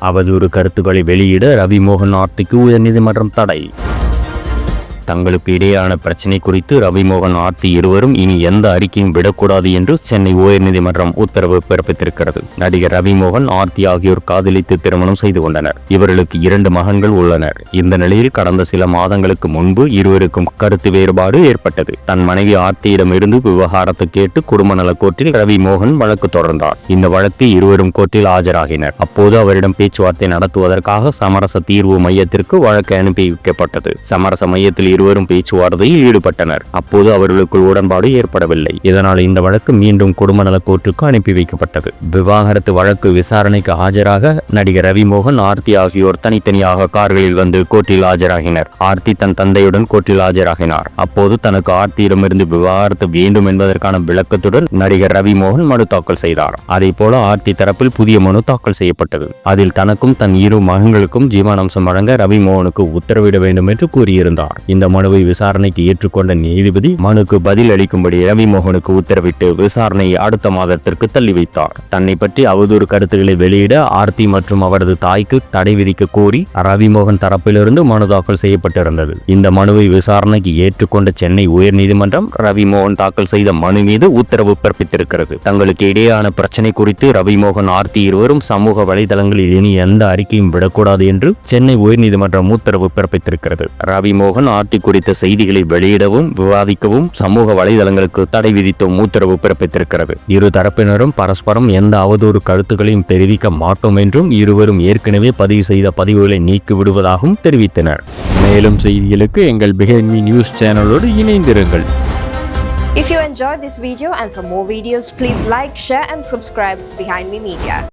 அவதூறு கருத்துக்களை வெளியிட ரவி மோகன் ஆர்த்திக்கு உயர்நீதிமன்றம் தடை. தங்களுக்கு இடையேயான பிரச்சினை குறித்து ரவிமோகன் ஆர்த்தி இருவரும் இனி எந்த அறிக்கையும் விடக்கூடாது என்று சென்னை உயர்நீதிமன்றம் உத்தரவு பிறப்பித்திருக்கிறது. நடிகர் ரவிமோகன் ஆர்த்தி ஆகியோர் காதலித்து திருமணம் செய்து கொண்டனர். இவர்களுக்கு இரண்டு மகன்கள் உள்ளனர். இந்த நிலையில் கடந்த சில மாதங்களுக்கு முன்பு இருவருக்கும் கருத்து வேறுபாடு ஏற்பட்டது. தன் மனைவி ஆர்த்தியிடமிருந்து விவகாரத்தை கேட்டு குடும்ப நல கோர்ட்டில் ரவிமோகன் வழக்கு தொடர்ந்தார். இந்த வழக்கில் இருவரும் கோர்ட்டில் ஆஜராகினர். அப்போது அவரிடம் பேச்சுவார்த்தை நடத்துவதற்காக சமரச தீர்வு மையத்திற்கு வழக்கு அனுப்பி வைக்கப்பட்டது. சமரச மையத்தில் இருவரும் பேச்சுவார்த்தையில் ஈடுபட்டனர். அப்போது அவர்களுக்குள் உடன்பாடு ஏற்படவில்லை. இதனால் இந்த வழக்கு மீண்டும் குடும்ப நல கோர்ட்டுக்கு அனுப்பி வைக்கப்பட்டது. விவாகரத்து வழக்கு விசாரணைக்கு ஆஜராக நடிகர் ரவிமோகன் ஆர்த்தி ஆகியோர் தனித்தனியாக கார்களில் வந்து கோர்ட்டில் ஆஜராகினர். ஆர்த்தி தன் தந்தையுடன் கோர்ட்டில் ஆஜராகினார். அப்போது தனக்கு ஆர்த்தியிடமிருந்து விவாகரத்து வேண்டும் என்பதற்கான விளக்கத்துடன் நடிகர் ரவிமோகன் மனு தாக்கல் செய்தார். அதே போல ஆர்த்தி தரப்பில் புதிய மனு தாக்கல் செய்யப்பட்டது. அதில் தனக்கும் தன் இரு மகன்களுக்கும் ஜீவனாம்சம் வழங்க ரவிமோகனுக்கு உத்தரவிட வேண்டும் என்று கூறியிருந்தார். இந்த மனுவை விசாரணைக்கு ஏற்றுக்கொண்ட நீதிபதி மனுக்கு பதில் அளிக்கும்படி ரவிமோகனுக்கு உத்தரவிட்டு விசாரணையை அடுத்த மாதத்திற்கு தள்ளி வைத்தார். தன்னை பற்றி அவதூறு கருத்துக்களை வெளியிட ஆர்த்தி மற்றும் அவரது தாய்க்கு தடை விதிக்க கோரி ரவிமோகன் தரப்பிலிருந்து மனு தாக்கல் செய்யப்பட்டிருந்தது. இந்த மனுவை விசாரணைக்கு ஏற்றுக்கொண்ட சென்னை உயர்நீதிமன்றம் ரவிமோகன் தாக்கல் செய்த மனு மீது உத்தரவு பிறப்பித்திருக்கிறது. தங்களுக்கு இடையேயான பிரச்சனை குறித்து ரவிமோகன் ஆர்த்தி இருவரும் சமூக வலைதளங்களில் இனி எந்த அறிக்கையும் விடக்கூடாது என்று சென்னை உயர்நீதிமன்றம் உத்தரவு பிறப்பித்திருக்கிறது. ரவிமோகன் ஆர்த்தி குறித்த செய்திகளை வெளியிடவும் விவாதிக்கவும் சமூக வலைதளங்களுக்கு தடை விதித்தும் உத்தரவு பிறப்பித்திருக்கிறது. இரு தரப்பினரும் பரஸ்பரம் எந்த அவதூறு கருத்துக்களையும் தெரிவிக்க மாட்டோம் என்றும் இருவரும் ஏற்கனவே பதிவு செய்த பதிவுகளை நீக்கி விடுவதாகவும் தெரிவித்தனர். மேலும் செய்திகளுக்கு எங்கள் பிஹேன்மி நியூஸ் சேனலோடு இணைந்திருங்கள். If you enjoyed this video and for more videos, please like, share and subscribe Behind Me Media.